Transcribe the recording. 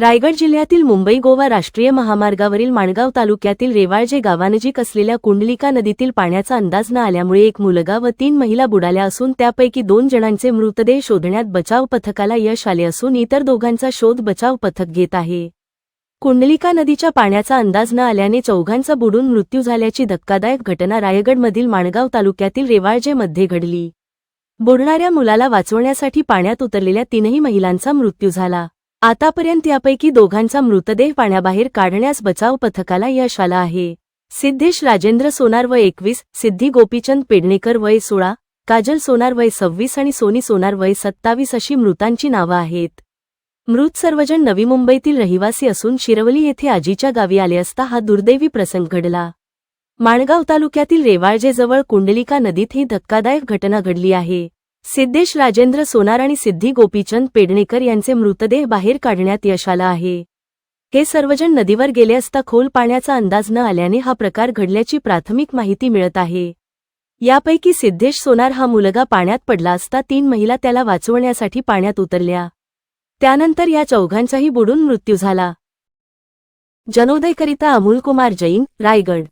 रायगड जिल्ह्यातील मुंबई गोवा राष्ट्रीय महामार्गावरील माणगाव तालुक्यातील रेवाळजे गावानजीक असलेल्या कुंडलिका नदीतील पाण्याचा अंदाज न आल्यामुळे एक मुलगा व तीन महिला बुडाल्या असून त्यापैकी दोन जणांचे मृतदेह शोधण्यात बचाव पथकाला यश आले असून इतर दोघांचा शोध बचाव पथक घेत आहे. कुंडलिका नदीच्या पाण्याचा अंदाज न आल्याने चौघांचा बुडून मृत्यू झाल्याची धक्कादायक घटना रायगडमधील माणगाव तालुक्यातील रेवाळजेमध्ये घडली. बुडणाऱ्या मुलाला वाचवण्यासाठी पाण्यात उतरलेल्या तीनही महिलांचा मृत्यू झाला. आतापर्यंत यापैकी दोघांचा मृतदेह पाण्याबाहेर काढण्यास बचाव पथकाला यश आलं आहे. सिद्धेश राजेंद्र सोनार वय एकवीस सिद्धी गोपीचंद पेडणेकर वय सोळा काजल सोनार वय सव्वीस आणि सोनी सोनार वय सत्तावीस अशी मृतांची नावं आहेत. मृत सर्वजण नवी मुंबईतील रहिवासी असून शिरवली येथे आजीच्या गावी आले असता हा दुर्दैवी प्रसंग घडला. माणगाव तालुक्यातील रेवाळजेजवळ कुंडलिका नदीत ही धक्कादायक घटना घडली आहे. सिद्धेश राजेंद्र सोनार आणि सिद्धी गोपीचंद पेडणेकर यांचे मृतदेह बाहेर काढण्यात यश आलं आहे. हे सर्वजण नदीवर गेले असता खोल पाण्याचा अंदाज न आल्याने हा प्रकार घडल्याची प्राथमिक माहिती मिळत आहे. यापैकी सिद्धेश सोनार हा मुलगा पाण्यात पडला असता तीन महिला त्याला वाचवण्यासाठी पाण्यात उतरल्या. त्यानंतर या चौघांचाही बुडून मृत्यू झाला. जनोदयकरिता अमोलकुमार जैन रायगड.